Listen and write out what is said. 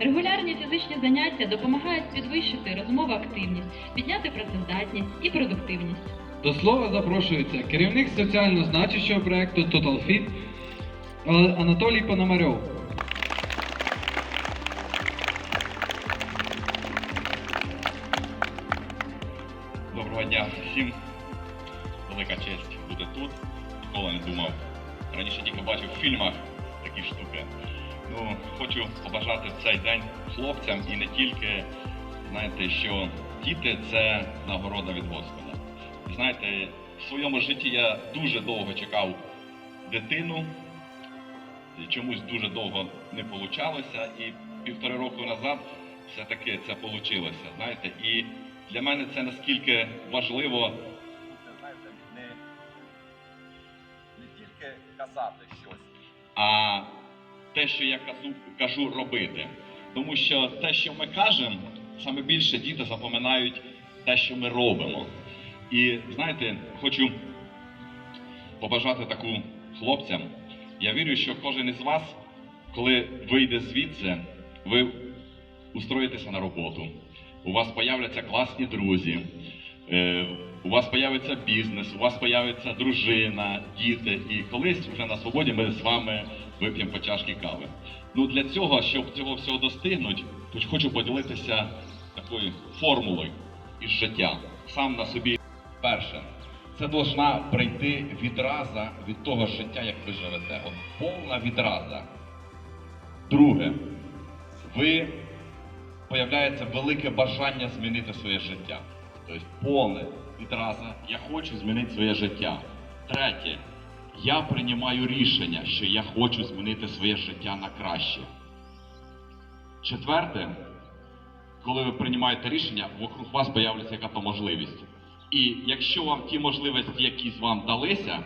Регулярні фізичні заняття допомагають підвищити розмову активність, підняти працездатність і продуктивність. До слова запрошується керівник соціально значущого проекту Total Fit Анатолій Пономарьов. Доброго дня всім. Велика честь бути тут. Ніколи не думав. Раніше тільки бачив в фільмах такі штуки. Хочу побажати цей день хлопцям і не тільки, знаєте, що діти це нагорода від Господа. Знаєте, в своєму житті я дуже довго чекав дитину. І чомусь дуже довго не вийшло, і півтори року назад все-таки це вийшло. Знаєте, і для мене це наскільки важливо знаєте, не, не тільки казати щось, те, що я кажу, кажу робити. Тому що те, що ми кажемо, саме більше діти запам'ятають те, що ми робимо. І знаєте, хочу побажати таку хлопцям. Я вірю, що кожен із вас, коли вийде звідси, ви устроїтеся на роботу. У вас появляться класні друзі, е, у вас появиться бізнес, у вас появиться дружина, діти. І колись вже на свободі ми з вами вип'ємо по чашки кави. Ну для цього, щоб цього всього достигнути, хочу поділитися такою формулою із життя. Сам на собі перше. Це должна прийти відраза від того життя, як ви живете. От повна відраза. Друге, ви появляється велике бажання змінити своє життя. Тобто повне відразу я хочу змінити своє життя. Третє, я приймаю рішення, що я хочу змінити своє життя на краще. Четверте, коли ви приймаєте рішення, вокруг вас появляться яка-то можливість. І якщо вам ті можливості, які з вам далися,